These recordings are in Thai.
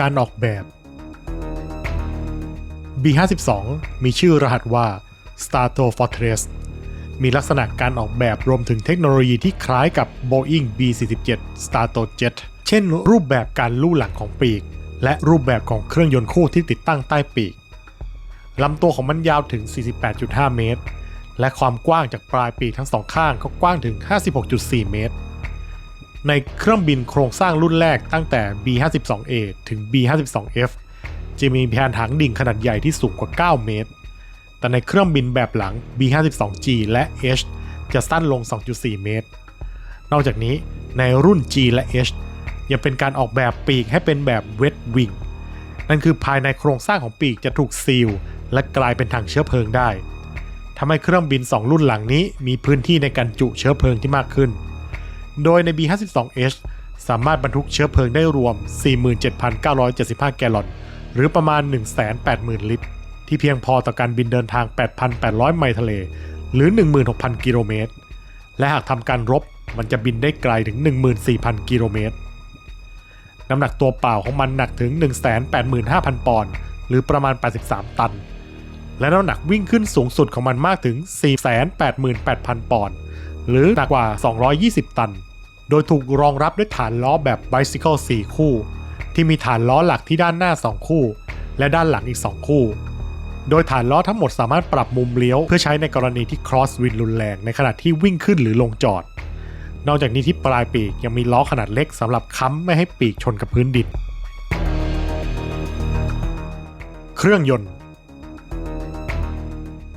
การออกแบบ B52 มีชื่อรหัสว่า Strato Fortress มีลักษณะการออกแบบรวมถึงเทคโนโลยีที่คล้ายกับ Boeing B47 Stratojet เช่นรูปแบบการลู่หลังของปีก และรูปแบบของเครื่องยนต์คู่ที่ติดตั้งใต้ปีกลำตัวของมันยาวถึง 48.5 เมตร และความกว้างจากปลายปีกทั้งสองข้างก็กว้างถึง 56.4 เมตร ในเครื่องบินโครงสร้างรุ่นแรกตั้งแต่ B52A ถึง B52F จะมีแผนหางดิ่งขนาดใหญ่ที่สูงกว่า 9 เมตร แต่ในเครื่องบินแบบหลัง B52G และ H จะสั้นลง 2.4 เมตร นอกจากนี้ในรุ่น G และ H ยังเป็นการออกแบบปีกให้เป็นแบบ wet wing นั่นคือภายในโครงสร้างของปีกจะถูกซีล และกลายเป็นถังเชื้อเพลิงได้ทำให้เครื่องบิน 2 รุ่นหลังนี้มีพื้นที่ในการจุเชื้อเพลิงที่มากขึ้น โดยใน B52H สามารถบรรทุกเชื้อเพลิงได้รวม 47,975 แกลลอน หรือประมาณ 180,000 ลิตร ที่เพียงพอต่อการบินเดินทาง 8,800 ไมล์ทะเล หรือ 16,000 กิโลเมตร และหากทำการรบมันจะบินได้ไกลถึง 14,000 กิโลเมตร น้ำหนักตัวเปล่าของมันหนักถึง 185,000 ปอนด์ หรือประมาณ 83 ตัน และน้ำหนักวิ่งขึ้นสูงสุดของมันมากถึง 488,000 ปอนด์ หรือหนักกว่า 220 ตัน โดยถูกรองรับด้วยฐานล้อแบบ Bicycle 4 คู่ ที่มีฐานล้อหลักที่ด้านหน้า 2 คู่ และด้านหลังอีก 2 คู่ โดยฐานล้อทั้งหมดสามารถปรับมุมเลี้ยว เพื่อใช้ในกรณีที่ cross wind รุนแรง ในขณะที่วิ่งขึ้นหรือลงจอด นอกจากนี้ที่ปลายปีกยังมีล้อขนาดเล็กสำหรับค้ำไม่ให้ปีกชนกับพื้นดิน เครื่องยนต์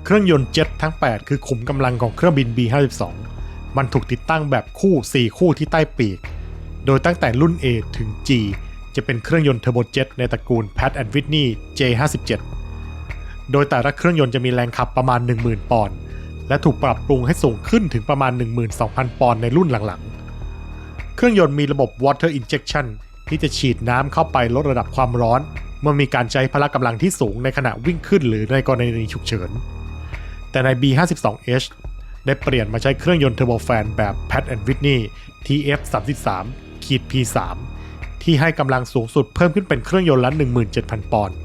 เครื่องยนต์เจ็ตทั้ง 8 คือขุมกำลังของเครื่องบิน B52 มันถูกติดตั้งแบบคู่ 4 คู่ที่ใต้ปีก โดยตั้งแต่รุ่น A ถึง G จะเป็นเครื่องยนต์เทอร์โบเจ็ตในตระกูล Pratt Whitney J57 โดยแต่ละเครื่องยนต์จะมีแรงขับประมาณ 10,000 ปอนด์ และถูกปรับปรุงให้สูงขึ้นถึงประมาณ 12,000 ปอนด์ในรุ่นหลังๆ เครื่องยนต์มีระบบ water injection ที่จะฉีดน้ำเข้าไปลดระดับความร้อน เมื่อมีการใช้พละกำลังที่สูงในขณะวิ่งขึ้นหรือในกรณีฉุกเฉิน แต่ใน B52H ได้เปลี่ยนมาใช้เครื่องยนต์เทอร์โบแฟนแบบ Pratt Whitney TF33 ขีด P3 ที่ให้กำลังสูงสุดเพิ่มขึ้นเป็นเครื่องยนต์ละ 17,000 ปอนด์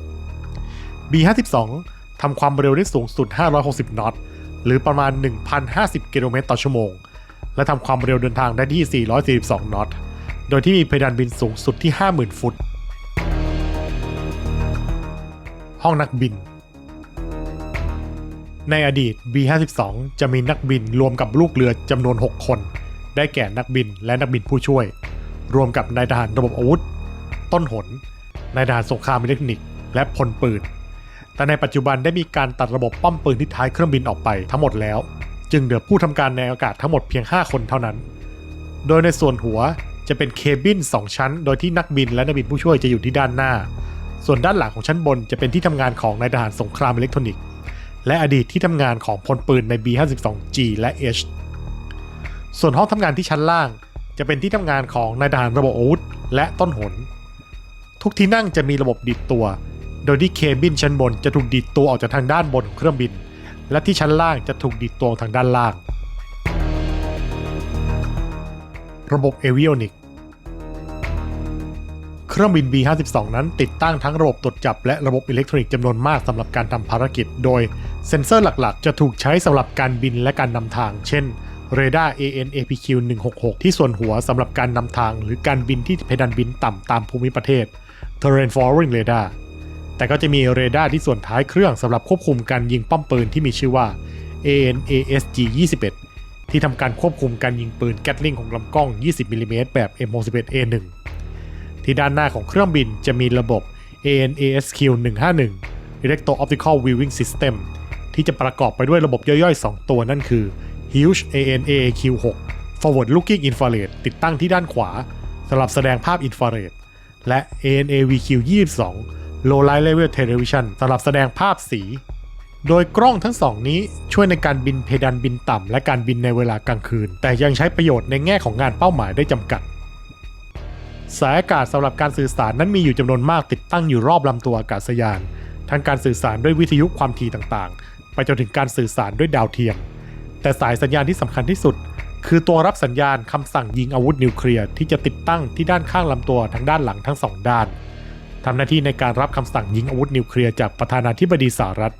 B52 ทำความเร็วได้สูงสุด 560 นอต หรือประมาณ 1,050 กิโลเมตรต่อชั่วโมง และทำความเร็วเดินทางได้ที่ 442 นอต โดยที่มีเพดานบินสูงสุดที่ 50,000 ฟุต ห้องนักบิน ในอดีต B52 จะมีนักบินรวมกับลูกเรือจำนวน 6 คน ได้แก่นักบินและนักบินผู้ช่วย รวมกับนายทหารระบบอาวุธ ต้นหนนายทหารสงครามอิเล็กทรอนิกส์และพลปืน แต่ในปัจจุบันได้มีการตัดระบบป้อมปืนที่ท้ายเครื่องบินออกไปทั้งหมดแล้ว จึงเหลือผู้ทำการในอากาศทั้งหมดเพียง 5 คนเท่านั้น โดยในส่วนหัวจะเป็นเคบิน 2 ชั้น โดยที่นักบินและนักบินผู้ช่วยจะอยู่ที่ด้านหน้า ส่วนด้านหลังของชั้นบนจะเป็นที่ทำงานของนายทหารสงครามอิเล็กทรอนิกส์ และอดีตที่ทำงานของพลปืนใน B52G และ H ส่วนห้องทำงานที่ชั้นล่าง จะเป็นที่ทำงานของนายทหารระบบอาวุธและต้นหน ทุกที่นั่งจะมีระบบดีดตัว โดยที่เคบินชั้นบนจะถูกดีดตัวออกจากทางด้านบนของเครื่องบิน และที่ชั้นล่างจะถูกดีดตัวทางด้านล่าง ระบบเอวิโอนิก เครื่องบิน B52 นั้นติดตั้งทั้งระบบตรวจจับและระบบอิเล็กทรอนิกส์จำนวนมากสำหรับการทำภารกิจ โดยเซ็นเซอร์หลักๆ จะถูกใช้สำหรับการบินและการนำทาง เช่นเรดาร์ AN/APQ 166 ที่ส่วนหัวสำหรับการนำทาง หรือการบินที่เพดานบินต่ำตามภูมิประเทศ Terrain Following Radar แต่ก็จะมีเรดาร์ที่ส่วนท้ายเครื่องสำหรับควบคุมการยิงป้อมปืนที่มีชื่อว่า AN/ASG 21ที่ทำการควบคุมการยิงปืนแกตลิงของลำกล้อง 20 มิลลิเมตรแบบ M61A1 ที่ด้านหน้าของเครื่องบินจะมีระบบ ANASQ 151 Electro Optical Viewing System ที่จะประกอบไปด้วยระบบย่อยๆ 2 ตัวนั่นคือ Huge ANAQ 6 Forward Looking Infrared ติดตั้งที่ด้านขวาสำหรับแสดงภาพอินฟราเรดและ ANAVQ 22 Low Light Level Television สำหรับแสดงภาพสี โดยกล้องทั้งสองนี้ช่วยในการบินเพดานบินต่ำและการบินในเวลากลางคืน แต่ยังใช้ประโยชน์ในแง่ของงานเป้าหมายได้จำกัด สายอากาศสำหรับการสื่อสารนั้นมีอยู่จำนวนมากติดตั้งอยู่รอบลำตัวอากาศยาน ทั้งการสื่อสารด้วยวิทยุความถี่ต่างๆ ไปจนถึงการสื่อสารด้วยดาวเทียม แต่สายสัญญาณที่สำคัญที่สุด คือตัวรับสัญญาณคำสั่งยิงอาวุธนิวเคลียร์ที่จะติดตั้งที่ด้านข้างลำตัวทั้งด้านหลังทั้งสองด้านโทำหน้าที่ในการรับคำสั่งยิงอาวุธนิวเคลียร์จากประธานาธิบดีสหรัฐ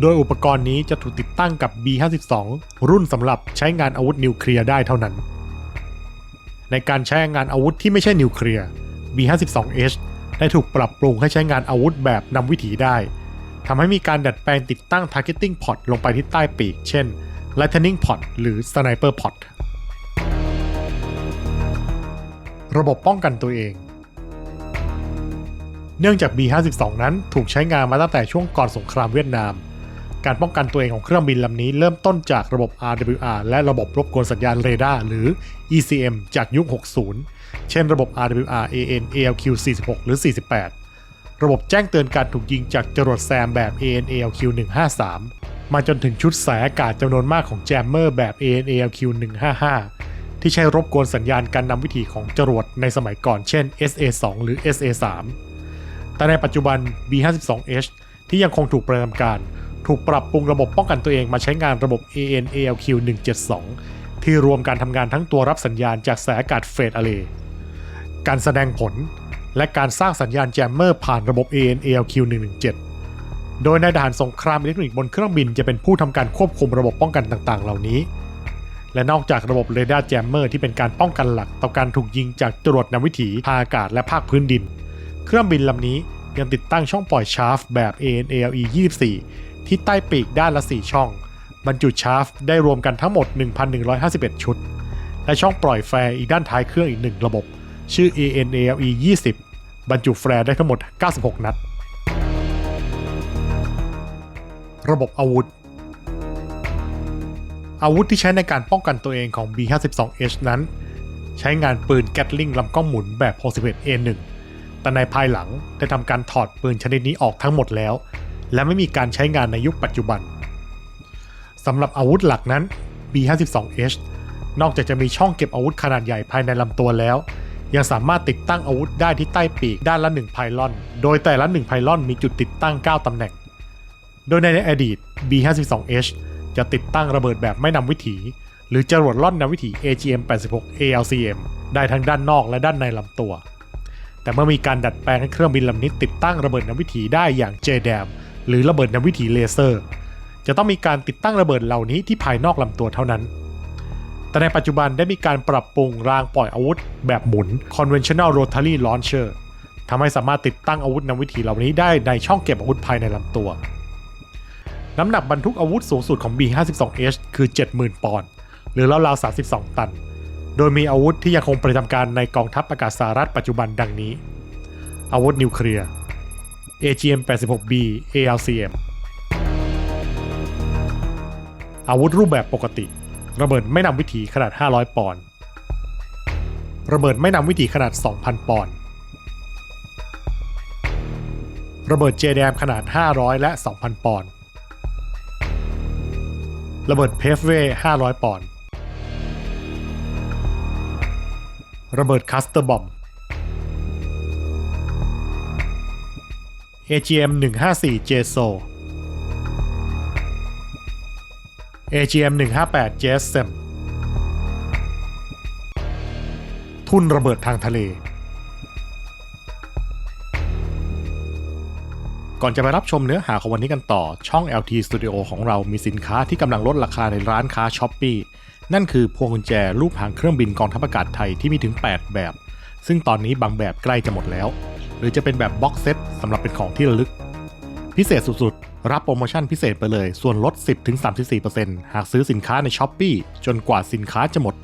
โดยอุปกรณ์นี้จะถูกติดตั้งกับ B52 รุ่นสำหรับใช้งานอาวุธนิวเคลียร์ได้เท่านั้น ในการใช้งานอาวุธที่ไม่ใช่นิวเคลียร์ B52H ได้ถูกปรับปรุงให้ใช้งานอาวุธแบบนำวิถีได้ทำให้มีการดัดแปลงติดตั้ง targeting pod ลงไปที่ใต้ปีก เช่น lightning pod หรือ sniper pod ระบบป้องกันตัวเอง เนื่องจาก B52 นั้นถูกใช้งานมาตั้งแต่ช่วงก่อนสงครามเวียดนาม การป้องกันตัวเองของเครื่องบินลำนี้เริ่มต้นจากระบบ RWR และระบบรบกวนสัญญาณเรดาร์หรือ ECM จากยุค 60 เช่นระบบ RWR AN ALQ 46 หรือ 48 ระบบแจ้งเตือนการถูกยิงจากจรวดแซมแบบ AN ALQ 153 มาจนถึงชุดสายอากาศจำนวนมากของแจมเมอร์แบบ AN ALQ 155 ที่ใช้รบกวนสัญญาณการนำวิถีของจรวดในสมัยก่อนเช่น SA2 หรือ SA3 แต่ในปัจจุบัน B52H ที่ยังคงถูกประจำการ ถูกปรับปรุงระบบป้องกันตัวเองมาใช้งานระบบ AN ALQ 172 ที่รวมการทำงานทั้งตัวรับสัญญาณจากสายอากาศเฟดอะเลการแสดงผล และการสร้างสัญญาณแจมเมอร์ผ่านระบบ AN ALQ 117 โดยนายทหารสงครามอิเล็กทรอนิกส์บนเครื่องบินจะเป็นผู้ทำการควบคุมระบบป้องกันต่างๆ เหล่านี้ และนอกจากระบบเรดาร์แจมเมอร์ที่เป็นการป้องกันหลัก ต่อการถูกยิงจากจรวดนำวิถีทางอากาศและภาคพื้นดิน เครื่องบินลำนี้ยังติดตั้งช่องปล่อยชาร์ฟแบบ ANALE 24 ที่ใต้ปีกด้านละ 4 ช่อง บรรจุชาร์ฟได้รวมกันทั้งหมด 1,151 ชุด และช่องปล่อยแฟร์อีกด้านท้ายเครื่องอีกหนึ่งระบบ ชื่อ ANALE 20 บรรจุแฟร์ได้ทั้งหมด 96 นัด ระบบอาวุธ อาวุธที่ใช้ในการป้องกันตัวเองของ B52H นั้น ใช้งานปืนแกตลิงลำกล้องหมุนแบบ 61A1 แต่ในภายหลังได้ทำการถอดปืนชนิดนี้ออกทั้งหมดแล้ว และไม่มีการใช้งานในยุคปัจจุบันสำหรับอาวุธหลักนั้น B52H นอกจากจะมีช่องเก็บอาวุธขนาดใหญ่ภายในลำตัวแล้ว ยังสามารถติดตั้งอาวุธได้ที่ใต้ปีกด้านละ1ไพลอน โดยแต่ละ1ไพลอนมีจุดติดตั้ง 9ตำแหน่ง โดยในอดีต B52H จะติดตั้งระเบิดแบบไม่นำวิถี หรือจรวดล่อนนำวิถี AGM-86 ALCM ได้ทั้งด้านนอกและด้านในลำตัว แต่เมื่อมีการดัดแปลงให้เครื่องบินลำนี้ติดตั้งระเบิดนำวิถีได้อย่าง JDAM หรือระเบิดนำวิถีเลเซอร์ จะต้องมีการติดตั้งระเบิดเหล่านี้ที่ภายนอกลำตัวเท่านั้น แต่ในปัจจุบันได้มีการปรับปรุงรางปล่อยอาวุธ แบบหมุน Conventional Rotary Launcher ทำให้สามารถติดตั้งอาวุธนำวิถีเหล่านี้ได้ในช่องเก็บอาวุธภายในลำตัว น้ำหนักบรรทุกอาวุธสูงสุดของ B52H คือ 70,000 ปอนด์หรือราวๆ32 ตัน โดยมีอาวุธที่ยังคงประจำการในกองทัพอากาศสหรัฐปัจจุบันดังนี้ อาวุธนิวเคลียร์ AGM-86B ALCM อาวุธรูปแบบปกติ ระเบิดไม่นำวิถีขนาด 500 ปอนด์ระเบิดไม่นำวิถีขนาด 2,000 ปอนด์ระเบิดเจแดมขนาด 500 และ 2,000 ปอนด์ระเบิดเพฟเว่500 ปอนด์ระเบิดคัสเตอร์บอม AGM 154 JSO AGM 158 JSM ทุ่นระเบิดทางทะเล ก่อนจะไปรับชมเนื้อหาของวันนี้กันต่อ ช่อง LT Studio ของเรามีสินค้าที่กำลังลดราคาในร้านค้า s h อ p e e นั่นคือพวงกุญแจรูปหางเครื่องบินกองทัพอากาศไทยที่มีถึง 8 แบบ ซึ่งตอนนี้บางแบบใกล้จะหมดแล้ว หรือจะเป็นแบบบ็อกเซตสำหรับเป็นของที่ระลึก พิเศษสุดๆ รับโปรโมชั่นพิเศษไปเลย ส่วนลด 10-34%หากซื้อสินค้าใน s h อ p e e จนกว่าสินค้าจะหมด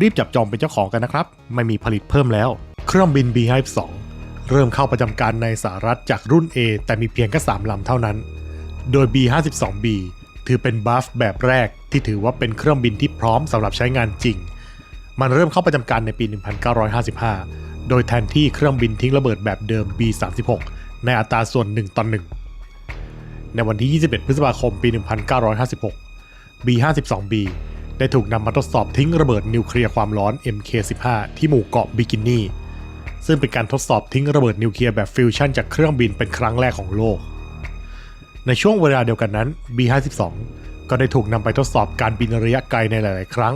รีบจับจองเป็นเจ้าของกันนะครับ ไม่มีผลิตเพิ่มแล้ว เครื่องบิน B52 เริ่มเข้าประจำการในสหรัฐจากรุ่น A แต่มีเพียงแค่3ลำเท่านั้น โดย B52B ถือเป็นบัฟแบบแรกที่ถือว่าเป็นเครื่องบินที่พร้อมสำหรับใช้งานจริง มันเริ่มเข้าประจำการในปี 1955 โดยแทนที่เครื่องบินทิ้งระเบิดแบบเดิม B36 ในอัตราส่วน 1ต่อ1ในวันที่ 21 พฤษภาคม ปี 1956 B52B ได้ถูกนำมาทดสอบทิ้งระเบิดนิวเคลียร์ความร้อน MK15 ที่หมู่เกาะบิกินี่ซึ่งเป็นการทดสอบทิ้งระเบิดนิวเคลียร์แบบฟิวชั่นจากเครื่องบินเป็นครั้งแรกของโลก ในช่วงเวลาเดียวกันนั้น B52 ก็ได้ถูกนำไปทดสอบการบินระยะไกลในหลาย ๆ ครั้ง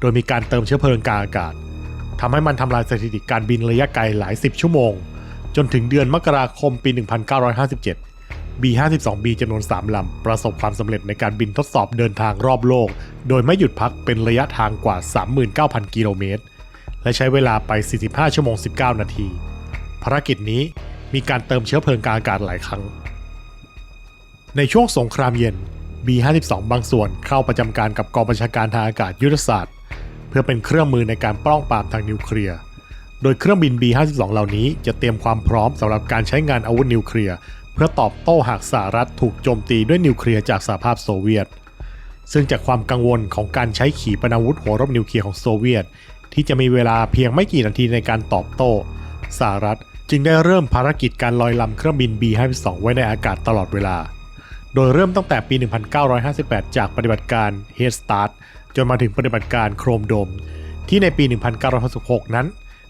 โดยมีการเติมเชื้อเพลิงกลางอากาศ ทำให้มันทำลายสถิติการบินระยะไกลหลายสิบชั่วโมง จนถึงเดือนมกราคมปี 1957 B-52B จำนวน 3 ลำ ประสบความสำเร็จในการบินทดสอบเดินทางรอบโลก โดยไม่หยุดพักเป็นระยะทางกว่า 39,000 กิโลเมตร และใช้เวลาไป 45 ชั่วโมง 19 นาที ภารกิจนี้มีการเติมเชื้อเพลิงกลางอากาศหลายครั้ง ในช่วงสงครามเย็น B-52 บางส่วนเข้าประจำการกับกองบัญชาการทางอากาศยุทธศาสตร์ เพื่อเป็นเครื่องมือในการป้องปรามทางนิวเคลียร์ โดยเครื่องบิน B-52 เหล่านี้จะเตรียมความพร้อมสำหรับการใช้งานอาวุธนิวเคลียร์ เพื่อตอบโต้หากสหรัฐถูกโจมตีด้วยนิวเคลียร์จากสหภาพโซเวียต ซึ่งจากความกังวลของการใช้ขีปนาวุธหัวรบนิวเคลียร์ของโซเวียต ที่จะมีเวลาเพียงไม่กี่นาทีในการตอบโต้สหรัฐจึงได้เริ่มภารกิจการลอยลำเครื่องบิน B-52 ไว้ในอากาศตลอดเวลา โดยเริ่มตั้งแต่ปี 1958 จากปฏิบัติการ Head Start จนมาถึงปฏิบัติการโครมโดม ที่ในปี 1966 นั้น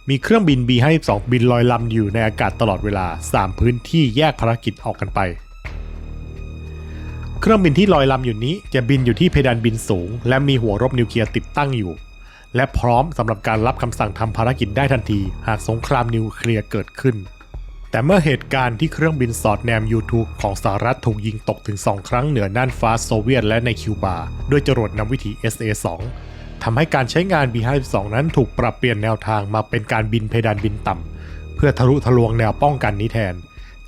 มีเครื่องบิน B-52 บินลอยลำอยู่ในอากาศตลอดเวลา 3 พื้นที่แยกภารกิจออกกันไป เครื่องบินที่ลอยลำอยู่นี้จะบินอยู่ที่เพดานบินสูง และมีหัวรบนิวเคลียร์ติดตั้งอยู่ และพร้อมสำหรับการรับคำสั่งทำภารกิจได้ทันที หากสงครามนิวเคลียร์เกิดขึ้น แต่เมื่อเหตุการณ์ที่เครื่องบินสอดแนม U-2 ของสหรัฐถูกยิงตกถึง 2 ครั้งเหนือน่านฟ้าโซเวียตและในคิวบาด้วยจรวดนำวิถี SA-2 ทำให้การใช้งาน B-52 นั้นถูกปรับเปลี่ยนแนวทางมาเป็นการบินเพดานบินต่ำเพื่อทะลุทะลวงแนวป้องกันนี้แทน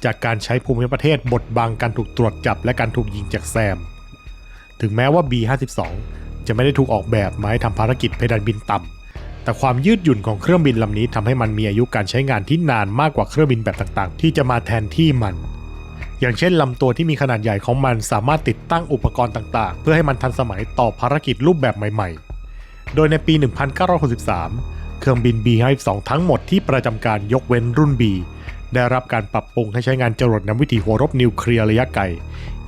จากการใช้ภูมิประเทศบดบังการถูกตรวจจับและการถูกยิงจากแซม ถึงแม้ว่า B-52 จะไม่ได้ถูกออกแบบมาให้ทำภารกิจเพดานบินต่ำ แต่ความยืดหยุ่นของเครื่องบินลำนี้ทำให้มันมีอายุการใช้งานที่นานมากกว่าเครื่องบินแบบต่างๆ ที่จะมาแทนที่มัน อย่างเช่นลำตัวที่มีขนาดใหญ่ของมันสามารถติดตั้งอุปกรณ์ต่างๆ เพื่อให้มันทันสมัยต่อภารกิจรูปแบบใหม่ ๆ โดยในปี 1963 เครื่องบิน B-52 ทั้งหมดที่ประจำการยกเว้นรุ่น B ได้รับการปรับปรุงให้ใช้งานจรวดนำวิถีหัวรบนิวเคลียร์ระยะไกล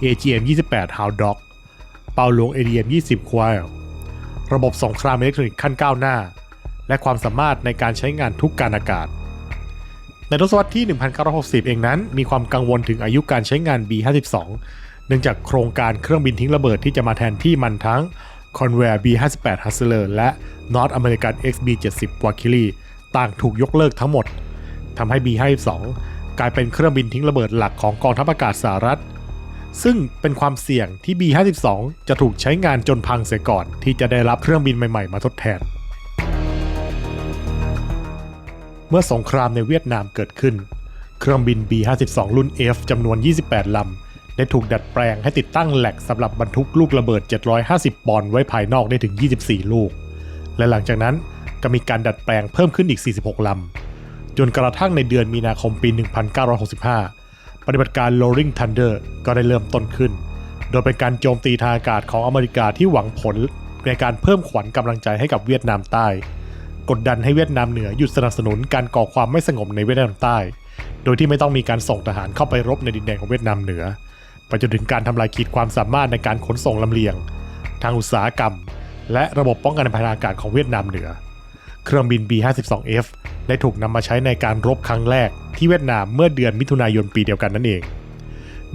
AGM-28 Hound Dog เป่าหลวง ADM-20 Quail ระบบสงครามอิเล็กทรอนิกส์ขั้นก้าวหน้า และความสามารถในการใช้งานทุกการอากาศ ในทศวรรษที่ 1960 เองนั้น มีความกังวลถึงอายุการใช้งาน B-52 เนื่องจากโครงการเครื่องบินทิ้งระเบิดที่จะมาแทนที่มันทั้ง Convair B-58 Hustler และ North American XB-70 Valkyrie ต่างถูกยกเลิกทั้งหมดทำให้ B-52 กลายเป็นเครื่องบินทิ้งระเบิดหลักของกองทัพอากาศสหรัฐ ซึ่งเป็นความเสี่ยงที่ B-52 จะถูกใช้งานจนพังเสียก่อนที่จะได้รับเครื่องบินใหม่ ๆ มาทดแทน มื่อสงครามในเวียดนามเกิดขึ้น เครื่องบิน B-52 รุ่น F จำนวน 28 ลำ ได้ถูกดัดแปลงให้ติดตั้งแหลกสำหรับบรรทุกลูกระเบิด 750 ปอนด์ไว้ภายนอกได้ถึง 24 ลูก และหลังจากนั้นก็มีการดัดแปลงเพิ่มขึ้นอีก 46 ลำ จนกระทั่งในเดือนมีนาคมปี 1965 ปฏิบัติการ Rolling Thunder ก็ได้เริ่มต้นขึ้น โดยเป็นการโจมตีทางอากาศของอเมริกาที่หวังผลในการเพิ่มขวัญกำลังใจให้กับเวียดนามใต้ กดดันให้เวียดนามเหนือหยุดสนับสนุนการก่อความไม่สงบในเวียดนามใต้ โดยที่ไม่ต้องมีการส่งทหารเข้าไปรบในดินแดนของเวียดนามเหนือ ไปจนถึงการทำลายขีดความสามารถในการขนส่งลำเลียง ทางอุตสาหกรรม และระบบป้องกันภัยทางอากาศของเวียดนามเหนือ เครื่องบิน B-52F ได้ถูกนำมาใช้ในการรบครั้งแรกที่เวียดนามเมื่อเดือนมิถุนายนปีเดียวกันนั่นเอง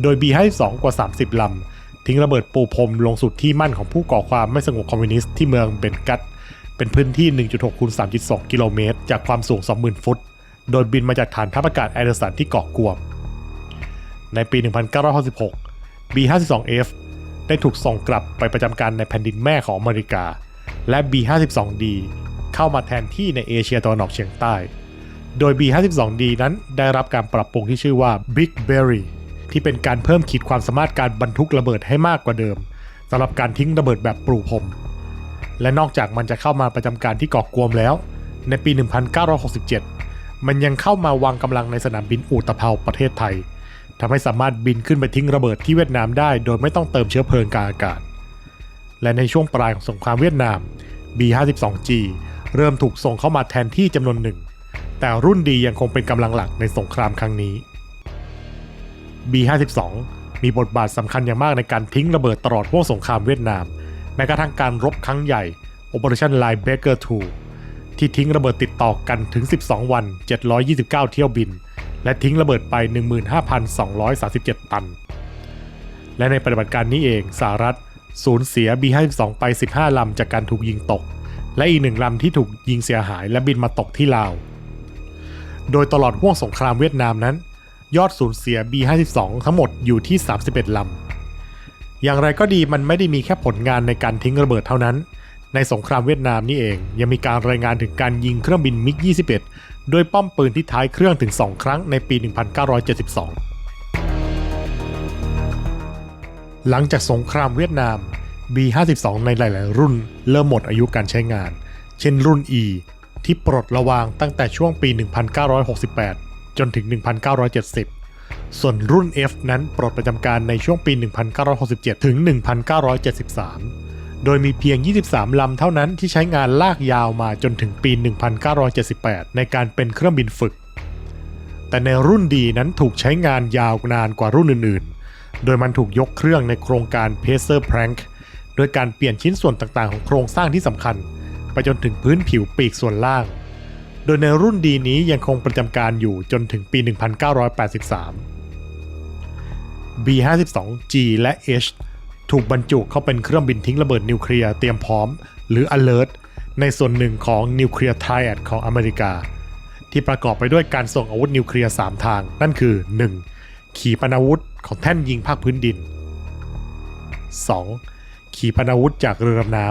โดย B-52 กว่า 30ลำทิ้งระเบิดปูพรมลงสู่ที่มั่นของผู้ก่อความไม่สงบคอมมิวนิสต์ที่เมืองเบนกัต เป็นพื้นที่ 1.6คูณ3.2 กิโลเมตร จากความสูง 20,000 ฟุต โดยบินมาจากฐานทัพอากาศแอเดอร์สันที่เกาะกวม ในปี 1966 B-52F ได้ถูกส่งกลับไปประจำการในแผ่นดินแม่ของอเมริกา และ B-52D เข้ามาแทนที่ในเอเชียตะวันออกเฉียงใต้ โดย B-52D นั้นได้รับการปรับปรุงที่ชื่อว่า Big Berry ที่เป็นการเพิ่มขีดความสามารถการบรรทุกระเบิดให้มากกว่าเดิมสำหรับการทิ้งระเบิดแบบปลูพรม และนอกจากมันจะเข้ามาประจำการที่เกาะกวมแล้ว ในปี 1967 มันยังเข้ามาวางกำลังในสนามบินอูตะเภาประเทศไทยทำให้สามารถบินขึ้นไปทิ้งระเบิดที่เวียดนามได้ โดยไม่ต้องเติมเชื้อเพลิงกลางอากาศ และในช่วงปลายของสงครามเวียดนาม B-52G เริ่มถูกส่งเข้ามาแทนที่จำนวนหนึ่ง แต่รุ่นดียังคงเป็นกำลังหลักในสงครามครั้งนี้ B-52 มีบทบาทสำคัญอย่างมากในการทิ้งระเบิดตลอดห่วงสงครามเวียดนาม ม้กระทั่งการรบครั้งใหญ่ Operation Linebacker 2 ที่ทิ้งระเบิดติดต่อกันถึง 12 วัน 729 เที่ยวบิน และทิ้งระเบิดไป 15,237 ตัน และในปฏิบัติการนี้เองสหรัฐสูญเสีย B-52 ไป 15 ลำจากการถูกยิงตก และอีกหนึ่งลำที่ถูกยิงเสียหายและบินมาตกที่ลาว โดยตลอดห่วงสงครามเวียดนามนั้น ยอดสูญเสีย B52 ทั้งหมดอยู่ที่ 31 ลำ อย่างไรก็ดีมันไม่ได้มีแค่ผลงานในการทิ้งระเบิดเท่านั้น ในสงครามเวียดนามนี่เองยังมีการรายงานถึงการยิงเครื่องบินมิก 21 โดยป้อมปืนที่ท้ายเครื่องถึง 2 ครั้งในปี 1972 หลังจากสงครามเวียดนาม B52 ในหลาย ๆ รุ่น เริ่มหมดอายุการใช้งาน เช่นรุ่น E ที่ปลดระวางตั้งแต่ช่วงปี 1968 จนถึง 1970 ส่วนรุ่น F นั้นปลดประจำการในช่วงปี 1967 ถึง 1973 โดยมีเพียง 23 ลำเท่านั้นที่ใช้งานลากยาวมาจนถึงปี 1978 ในการเป็นเครื่องบินฝึก แต่ในรุ่นดีนั้นถูกใช้งานยาวนานกว่ารุ่นอื่นๆ โดยมันถูกยกเครื่องในโครงการ Pacer Prank โดยการเปลี่ยนชิ้นส่วนต่างๆของโครงสร้างที่สำคัญ ไปจนถึงพื้นผิวปีกส่วนล่าง โดยในรุ่นดีนี้ยังคงประจำการอยู่จนถึงปี 1983 B52G และ H ถูกบรรจุเข้าเป็นเครื่องบินทิ้งระเบิดนิวเคลียร์เตรียมพร้อม หรือ Alert ในส่วนหนึ่งของนิวเคลียร์ไทรแอดของอเมริกา ที่ประกอบไปด้วยการส่งอาวุธนิวเคลียร์ 3 ทาง นั่นคือ 1. ขีปนาวุธของแท่นยิงภาคพื้นดิน 2. ขีปนาวุธจากเรือดำน้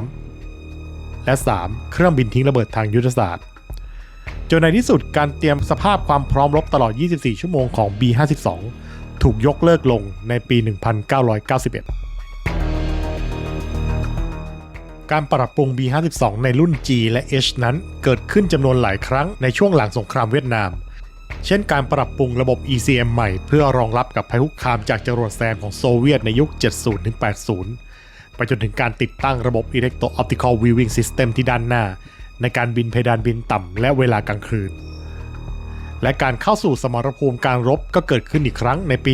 ำและ 3. เครื่องบินทิ้งระเบิดทางยุทธศาสตร์จนในที่สุดการเตรียมสภาพความพร้อมรบตลอด 24 ชั่วโมงของ B52 ถูกยกเลิกลงในปี 1991 การปรับปรุง B52 ในรุ่น G และ H นั้นเกิดขึ้นจำนวนหลายครั้งในช่วงหลังสงครามเวียดนาม เช่นการปรับปรุงระบบ ECM ใหม่เพื่อรองรับกับภัยคุกคามจากจรวดแซมของโซเวียตในยุค 70-80 ไปจนถึงการติดตั้งระบบ Electro Optical Viewing System ที่ด้านหน้า ในการบินเพดานบินต่ำและเวลากลางคืน และการเข้าสู่สมรภูมิการรบก็เกิดขึ้นอีกครั้งในปี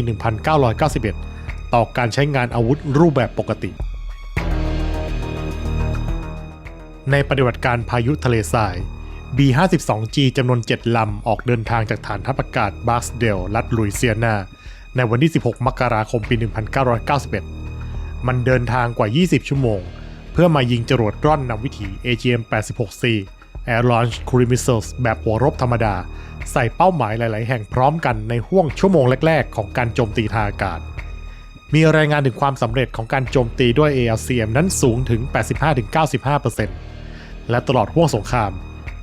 1991 ต่อการใช้งานอาวุธรูปแบบปกติ ในปฏิบัติการพายุทะเลทราย B52G จำนวน 7 ลำ ออกเดินทางจากฐานทัพอากาศบาร์สเดล รัฐลุยเซียนา ในวันที่ 16 มกราคมปี 1991 มันเดินทางกว่า 20 ชั่วโมง เพื่อมายิงจรวดร่อนนำวิถี AGM-86C Air Launch Cruise Missiles แบบหัวรบธรรมดา ใส่เป้าหมายหลาย ๆ แห่งพร้อมกันในห่วงชั่วโมงแรก ๆ ของการโจมตีทางอากาศ มีรายงานถึงความสำเร็จของการโจมตีด้วย ALCM นั้นสูงถึง 85-95%และตลอดห่วงสงคราม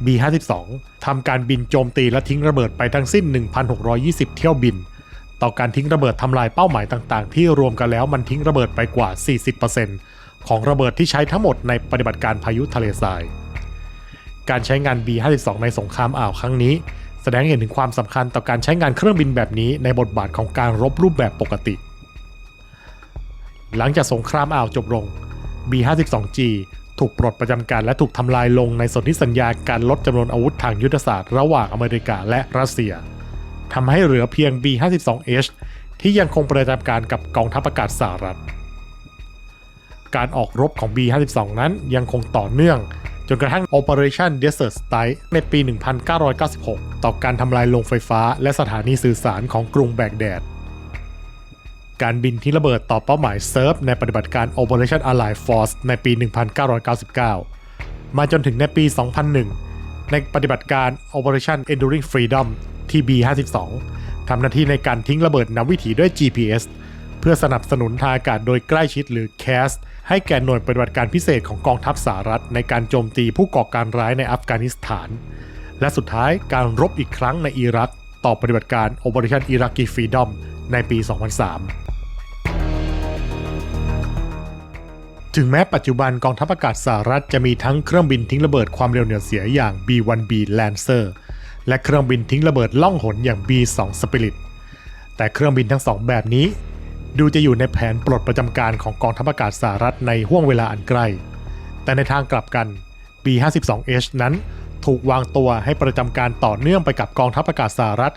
B52 ทำการบินโจมตีและทิ้งระเบิดไปทั้งสิ้น 1,620 เที่ยวบิน ต่อการทิ้งระเบิดทำลายเป้าหมายต่าง ๆ ที่รวมกันแล้วมันทิ้งระเบิดไปกว่า 40%ของระเบิดที่ใช้ทั้งหมดในปฏิบัติการพายุทะเลทราย การใช้งาน B52 ในสงครามอ่าวครั้งนี้ แสดงเห็นถึงความสำคัญต่อการใช้งานเครื่องบินแบบนี้ในบทบาทของการรบรูปแบบปกติ หลังจากสงครามอ่าวจบลง B52G ถูกปลดประจำการและถูกทำลายลงในสนธิสัญญาการลดจำนวนอาวุธทางยุทธศาสตร์ระหว่างอเมริกาและรัสเซียทำให้เหลือเพียง B52H ที่ยังคงประจำการกับกองทัพอากาศสหรัฐ การออกรบของ B52 นั้นยังคงต่อเนื่อง จนกระทั่ง Operation Desert Strike ในปี 1996 ต่อการทำลายโรงไฟฟ้าและสถานีสื่อสารของกรุงแบกแดด การบินที่ระเบิดต่อเป้าหมายเซิร์ฟในปฏิบัติการ Operation Allied Force ในปี 1999 มาจนถึงในปี 2001 ในปฏิบัติการ Operation Enduring Freedom ที่ B52 ทำหน้าที่ในการทิ้งระเบิดนำวิถีด้วย GPS เพื่อสนับสนุนทางอากาศโดยใกล้ชิดหรือ CAS ให้แก่หน่วยปฏิบัติการพิเศษของกองทัพสหรัฐในการโจมตีผู้ก่อการร้ายในอัฟกานิสถาน และสุดท้ายการรบอีกครั้งในอิรัก ต่อปฏิบัติการ Operation Iraqi Freedom ในปี 2003ถึงแม้ปัจจุบันกองทัพอากาศสหรัฐจะมีทั้งเครื่องบินทิ้งระเบิดความเร็วเหนือเสียอย่าง B-1B Lancer และเครื่องบินทิ้งระเบิดล่องหนอย่าง B-2 Spirit แต่เครื่องบินทั้งสองแบบนี้ ดูจะอยู่ในแผนปลดประจำการของกองทัพอากาศสหรัฐในห่วงเวลาอันใกล้ แต่ในทางกลับกัน B-52H นั้นถูกวางตัวให้ประจำการต่อเนื่องไปกับกองทัพอากาศสหรัฐ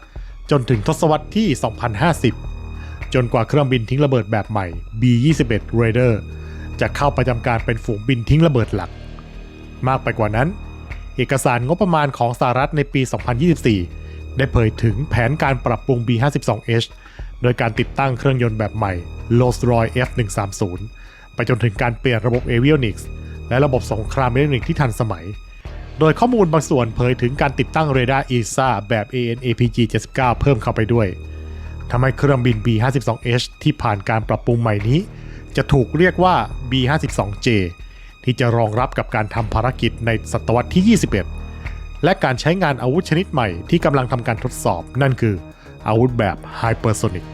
จนถึงทศวรรษที่ 2050 จนกว่าเครื่องบินทิ้งระเบิดแบบใหม่ B-21 Raider จะเข้าประจำการเป็นฝูงบินทิ้งระเบิดหลัก มากไปกว่านั้น เอกสารงบประมาณของสหรัฐในปี 2024 ได้เผยถึงแผนการปรับปรุง B52H โดยการติดตั้งเครื่องยนต์แบบใหม่ Rolls-Royce F130 ไปจนถึงการเปลี่ยนระบบ Avionics และระบบสงครามอิเล็กทรอนิกส์ที่ทันสมัย โดยข้อมูลบางส่วนเผยถึงการติดตั้งเรดาร์ ESA แบบ AN/APG 79 เพิ่มเข้าไปด้วยทำให้เครื่องบิน B52H ที่ผ่านการปรับปรุงใหม่นี้ จะถูกเรียกว่า B52J ที่จะรองรับกับการทำภารกิจในศตวรรษที่ 21 และการใช้งานอาวุธชนิดใหม่ที่กำลังทำการทดสอบ นั่นคืออาวุธแบบไฮเปอร์โซนิก